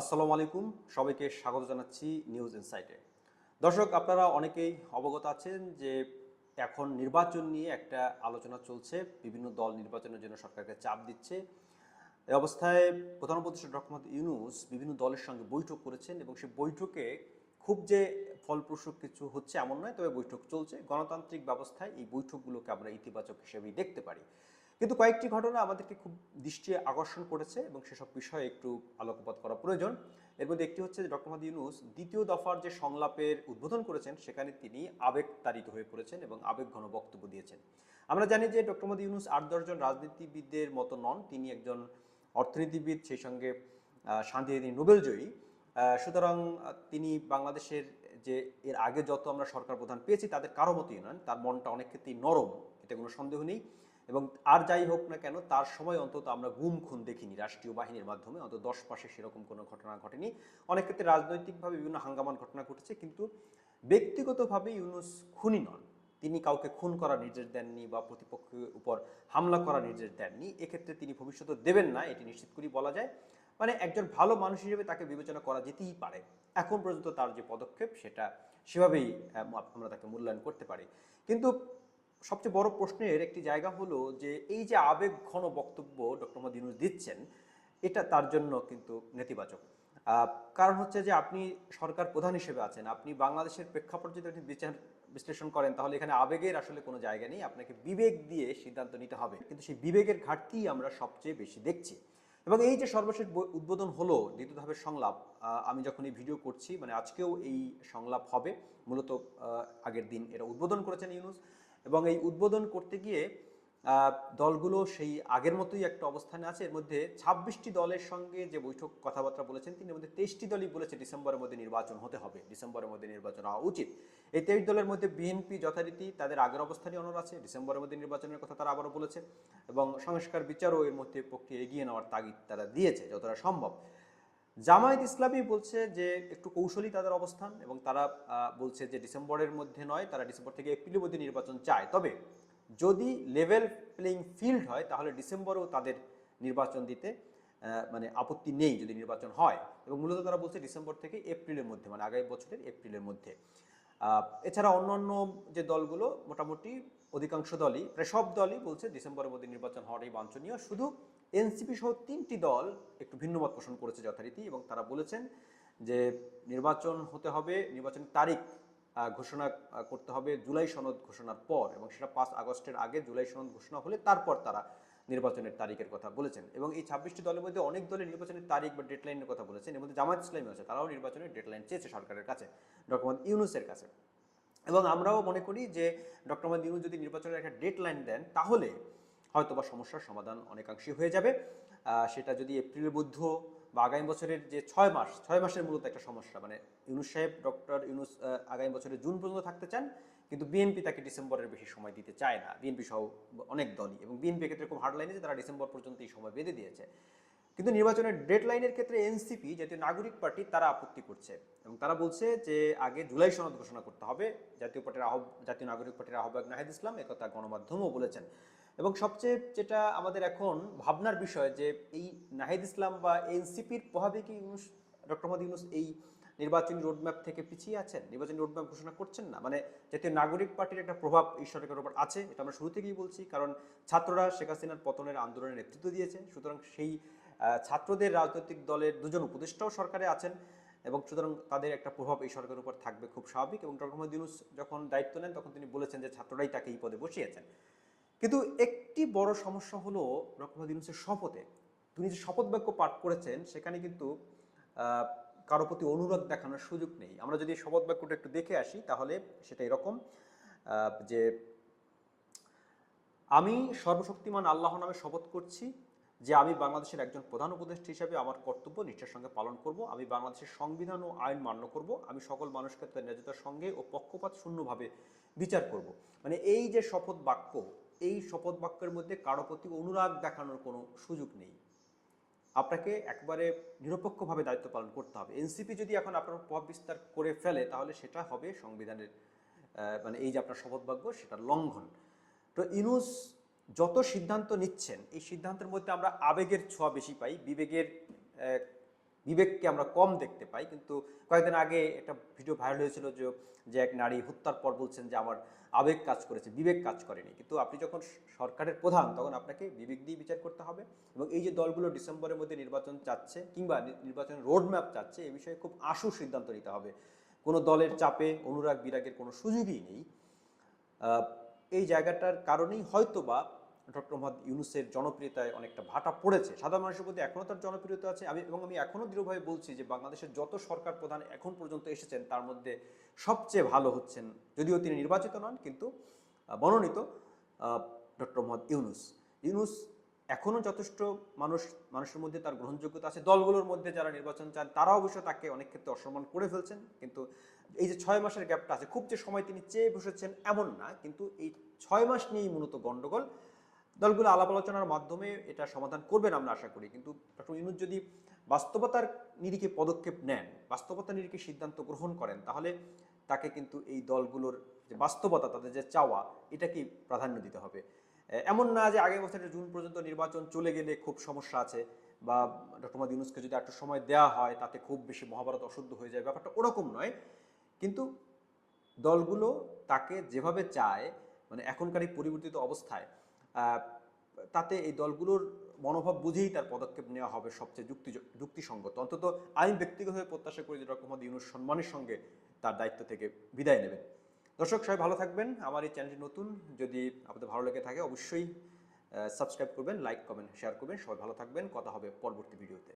আসসালামু আলাইকুম। সবাইকে স্বাগত জানাচ্ছি নিউজ ইনসাইটে। দর্শক, আপনারা অনেকেই অবগত আছেন যে এখন নির্বাচন নিয়ে একটা আলোচনা চলছে। বিভিন্ন দল নির্বাচনের জন্য সরকারকে চাপ দিচ্ছে। এই অবস্থায় প্রধান উপদেষ্টা ডক্টর ইউনুস বিভিন্ন দলের সঙ্গে বৈঠক করেছেন এবং সেই বৈঠকে খুব যে ফলপ্রসূ কিছু হচ্ছে এমন নয়, তবে বৈঠক চলছে। গণতান্ত্রিক ব্যবস্থায় এই বৈঠকগুলোকে আমরা ইতিবাচক হিসেবেই দেখতে পারি। কিন্তু কয়েকটি ঘটনা আমাদেরকে খুব দৃষ্টি আকর্ষণ করেছে এবং সেসব বিষয়ে একটু আলোকপাত করা প্রয়োজন। এর মধ্যে একটি হচ্ছে যে ডক্টর মোহাম্মদ ইউনুস দ্বিতীয় দফার যে সংলাপের উদ্বোধন করেছেন, সেখানে তিনি আবেগ তাড়িত হয়ে পড়েছেন এবং আবেগ ঘন বক্তব্য দিয়েছেন। আমরা জানি যে ডক্টর মোহাম্মদ ইউনুস আট দশজন রাজনীতিবিদদের মতো নন, তিনি একজন অর্থনীতিবিদ, সেই সঙ্গে শান্তি নোবেলজয়ী। সুতরাং তিনি বাংলাদেশের যে এর আগে যত আমরা সরকার প্রধান পেয়েছি, তাদের কারও মতোই নন। তার মনটা অনেক ক্ষেত্রেই নরম, এতে কোনো সন্দেহ নেই। এবং আর যাই হোক না কেন, তার সময় অন্তত আমরা গুম খুন দেখিনি রাষ্ট্রীয় বাহিনীর মাধ্যমে। অন্তত দশ পাশে সেরকম কোনো ঘটনা ঘটেনি। অনেক ক্ষেত্রে রাজনৈতিকভাবে বিভিন্ন হাঙ্গামান ঘটনা ঘটেছে, কিন্তু ব্যক্তিগতভাবে ইউনুস খুনি নন। তিনি কাউকে খুন করার নির্দেশ দেননি বা প্রতিপক্ষের উপর হামলা করার নির্দেশ দেননি। এক্ষেত্রে তিনি ভবিষ্যতে দেবেন না, এটি নিশ্চিত করেই বলা যায়। মানে একজন ভালো মানুষ হিসেবে তাকে বিবেচনা করা যেতেই পারে। এখন পর্যন্ত তার যে পদক্ষেপ, সেটা সেভাবেই আমরা তাকে মূল্যায়ন করতে পারি। কিন্তু সবচেয়ে বড় প্রশ্নের একটি জায়গা হলো যে এই যে আবেগ ঘন বক্তব্য ডক্টর মোহাম্মদ দিচ্ছেন, এটা তার জন্য কিন্তু নেতিবাচক। কারণ হচ্ছে যে আপনি সরকার প্রধান হিসেবে আছেন, আপনি বাংলাদেশের প্রেক্ষাপট যদি আপনি বিচার বিশ্লেষণ করেন, তাহলে এখানে আবেগের আসলে কোনো জায়গা নেই, আপনাকে বিবেক দিয়ে সিদ্ধান্ত নিতে হবে। কিন্তু সেই বিবেকের ঘাটতি আমরা সবচেয়ে বেশি দেখছি। এবং এই যে সর্বশেষ উদ্বোধন হলো দ্বিতীয় ধাপের সংলাপ আমি যখন এই ভিডিও করছি মানে আজকেও এই সংলাপ হবে। মূলত আগের দিন এটা উদ্বোধন করেছেন ইউনুস। এবং এই উদ্বোধন করতে গিয়ে দলগুলো সেই আগের মতোই একটা অবস্থানে আছে। এর মধ্যে ছাব্বিশটি দলের সঙ্গে যে বৈঠক কথাবার্তা বলেছেন, তিনি মধ্যে তেইশটি দলই বলেছে ডিসেম্বরের মধ্যে নির্বাচন হতে হবে, ডিসেম্বরের মধ্যে নির্বাচন হওয়া উচিত। এই তেইশ দলের মধ্যে বিএনপি যথারীতি তাদের আগের অবস্থানই অনর আছে, ডিসেম্বরের মধ্যে নির্বাচনের কথা তারা আবারও বলেছে এবং সংস্কার বিচারও এর মধ্যে প্রক্রিয়া এগিয়ে নেওয়ার তাগিদ তারা দিয়েছে, যতটা সম্ভব। জামায়াত ইসলামী বলছে যে একটু কৌশলী তাদের অবস্থান এবং তারা বলছে যে ডিসেম্বরের মধ্যে নয়, তারা ডিসেম্বর থেকে এপ্রিলের মধ্যে নির্বাচন চায়। তবে যদি লেভেল প্লেইং ফিল্ড হয়, তাহলে ডিসেম্বরেও তাদের নির্বাচন দিতে মানে আপত্তি নেই যদি নির্বাচন হয়। এবং মূলত তারা বলছে ডিসেম্বর থেকে এপ্রিলের মধ্যে মানে আগামী বছরের এপ্রিলের মধ্যে। এছাড়া অন্যান্য যে দলগুলো, মোটামুটি অধিকাংশ দলই, প্রায় সব দলই বলছে ডিসেম্বরের মধ্যে নির্বাচন হওয়াটাই বাঞ্ছনীয়। শুধু এনসিপি সহ তিনটি দল একটু ভিন্নমত পোষণ করেছে যথারীতি এবং তারা বলেছেন যে নির্বাচন হতে হবে নির্বাচনের তারিখ ঘোষণা করতে হবে জুলাই সনদ ঘোষণার পর এবং সেটা পাঁচ আগস্টের আগে জুলাই সনদ ঘোষণা হলে তারপর তারা নির্বাচনের তারিখের কথা বলেছেন এবং এই ছাব্বিশটি দলের মধ্যে অনেক দলের নির্বাচনের তারিখ বা ডেডলাইনের কথা বলেছেন। এর মধ্যে জামায়াত ইসলামী আছে, তারাও নির্বাচনের ডেডলাইন চেয়েছে সরকারের কাছে, ডক্টর মোহাম্মদ ইউনুসের কাছে। এবং আমরাও মনে করি যে ডক্টর মোহাম্মদ ইউনুস যদি নির্বাচনের একটা ডেডলাইন দেন, তাহলে হয়তো বা সমস্যার সমাধান অনেকাংশই হয়ে যাবে। সেটা যদি এপ্রিলের মধ্য বা আগামী বছরের যে ছয় মাস, ছয় মাসের মূলত একটা সমস্যা মানে ইউনুস সাহেব, ডক্টর ইউনুস আগামী বছরের জুন পর্যন্ত থাকতে চান, কিন্তু বিএনপি তাকে ডিসেম্বরের বেশি সময় দিতে চায় না। বিএনপি সহ অনেক দলই এবং বিএনপি ক্ষেত্রে খুব হার্ডলাইনে যে তারা ডিসেম্বর পর্যন্ত এই সময় বেঁধে দিয়েছে। কিন্তু নির্বাচনের ডেডলাইনের ক্ষেত্রে এনসিপি, জাতীয় নাগরিক পার্টি, তারা আপত্তি করছে এবং তারা বলছে যে আগে জুলাই সনদ ঘোষণা করতে হবে। জাতীয় পার্টির আহ্ব, জাতীয় নাগরিক পার্টির আহ্বায়ক নাহিদ ইসলাম একথা গণমাধ্যমও বলেছেন। এবং সবচেয়ে যেটা আমাদের এখন ভাবনার বিষয় যে এই নাহিদ ইসলাম বা এনসিপির প্রভাবে কি ইউনুস, ডক্টর মোহাম্মদ ইউনুস এই নির্বাচনী রোডম্যাপ থেকে পিছিয়ে আছেন? নির্বাচনী রোডম্যাপ ঘোষণা করছেন না? মানে জাতীয় নাগরিক পার্টির একটা প্রভাব এই সরকারের উপর আছে, এটা আমরা শুরু থেকেই বলছি। কারণ ছাত্ররা শেখ হাসিনার পতনের আন্দোলনের নেতৃত্ব দিয়েছে, সুতরাং সেই ছাত্রদের রাজনৈতিক দলের দুজন উপদেষ্টাও সরকারে আছেন এবং সুতরাং তাদের একটা প্রভাব এই সরকারের উপর থাকবে খুব স্বাভাবিক। এবং ডক্টর মোহাম্মদ ইউনুস যখন দায়িত্ব নেন, তখন তিনি বলেছেন যে ছাত্ররাই তাকে এই পদে বসিয়েছেন। কিন্তু একটি বড় সমস্যা হলো ইউনুসের শপথে। তিনি যে শপথ বাক্য পাঠ করেছেন, সেখানে কিন্তু কারও প্রতি অনুরোধ দেখানোর সুযোগ নেই। আমরা যদি শপথ বাক্যটা একটু দেখে আসি, তাহলে সেটা এরকম যে, আমি সর্বশক্তিমান আল্লাহ নামে শপথ করছি যে আমি বাংলাদেশের একজন প্রধান উপদেষ্টা হিসাবে আমার কর্তব্য নিষ্ঠার সঙ্গে পালন করব। আমি বাংলাদেশের সংবিধান ও আইন মান্য করব। আমি সকল মানুষকে তাদের ন্যায্যতার সঙ্গে ও পক্ষপাত শূন্যভাবে বিচার করব। মানে এই যে শপথ বাক্য এই শপথ বাক্যের মধ্যে কারও প্রতি অনুরাগ দেখানোর কোনো সুযোগ নেই। আপনাকে একবারে নিরপেক্ষভাবে দায়িত্ব পালন করতে হবে। এনসিপি যদি এখন আপনার প্রভাব বিস্তার করে ফেলে, তাহলে সেটা হবে সংবিধানের মানে এই যে আপনার শপথ বাক্য সেটার লঙ্ঘন। তো ইনুস যত সিদ্ধান্ত নিচ্ছেন, এই সিদ্ধান্তের মধ্যে আমরা আবেগের ছোঁয়া বেশি পাই, বিবেকের বিবেককে আমরা কম দেখতে পাই। কিন্তু কয়েকদিন আগে একটা ভিডিও ভাইরাল হয়েছিল যে এক নারী হত্যার পর বলছেন যে, আমার আবেগ কাজ করেছে, বিবেক কাজ করেনি। কিন্তু আপনি যখন সরকারের প্রধান, তখন আপনাকে বিবেক দিয়ে বিচার করতে হবে এবং এই যে দলগুলো ডিসেম্বরের মধ্যে নির্বাচন চাচ্ছে কিংবা নির্বাচনের রোডম্যাপ চাচ্ছে, এ বিষয়ে খুব আশু সিদ্ধান্ত নিতে হবে। কোনো দলের চাপে, অনুরাগ বিরাগের কোনো সুযোগই নেই। এই জায়গাটার কারণেই হয়তো বা ডক্টর মোহাম্মদ ইউনুসের জনপ্রিয়তায় অনেকটা ভাটা পড়েছে। সাধারণ মানুষের মধ্যে এখনও তার জনপ্রিয়তা আছে। আমি এবং আমি এখনও দৃঢ়ভাবে বলছি যে বাংলাদেশের যত সরকার প্রধান এখন পর্যন্ত এসেছেন, তার মধ্যে সবচেয়ে ভালো হচ্ছেন যদিও তিনি নির্বাচিত নন, কিন্তু মনোনীত ডক্টর মোহাম্মদ ইউনুস। ইউনুস এখনও যথেষ্ট মানুষ, মানুষের মধ্যে তার গ্রহণযোগ্যতা আছে। দলগুলোর মধ্যে যারা নির্বাচন চান তারা অবশ্য তাকে অনেক ক্ষেত্রে অসম্মান করে ফেলছেন। কিন্তু এই যে ছয় মাসের গ্যাপটা আছে, খুব যে সময় তিনি চেয়ে বসেছেন এমন না, কিন্তু এই ছয় মাস নিয়েই মূলত গণ্ডগোল। দলগুলো আলাপ আলোচনার মাধ্যমে এটা সমাধান করবেন আমরা আশা করি। কিন্তু ডক্টর ইউনুস যদি বাস্তবতার নিরিখে পদক্ষেপ নেন বাস্তবতার নিরিখে সিদ্ধান্ত গ্রহণ করেন, তাহলে তাকে কিন্তু এই দলগুলোর যে বাস্তবতা, তাদের যে চাওয়া, এটাকেই প্রাধান্য দিতে হবে। এমন না যে আগের বছরের জুন পর্যন্ত নির্বাচন চলে গেলে খুব সমস্যা আছে বা ডক্টর মোহাম্মদ ইউনুসকে যদি একটু সময় দেওয়া হয়, তাতে খুব বেশি মহাভারত অশুদ্ধ হয়ে যায়, ব্যাপারটা ওরকম নয়। কিন্তু দলগুলো তাকে যেভাবে চায় মানে এখনকার এই পরিবর্তিত অবস্থায় তাতে এই দলগুলোর মনোভাব বুঝেই তার পদক্ষেপ নেওয়া হবে সবচেয়ে যুক্তি যুক্তিসঙ্গত। অন্তত আইন ব্যক্তিগতভাবে প্রত্যাশা করি যে ডক্টর মোহাম্মদ ইউনুস সম্মানের সঙ্গে তার দায়িত্ব থেকে বিদায় নেবেন। দর্শক, সবাই ভালো থাকবেন। আমার এই চ্যানেলটি নতুন। যদি আপনাদের ভালো লেগে থাকে, অবশ্যই সাবস্ক্রাইব করবেন লাইক করবেন শেয়ার করবেন। সবাই ভালো থাকবেন। কথা হবে পরবর্তী ভিডিওতে।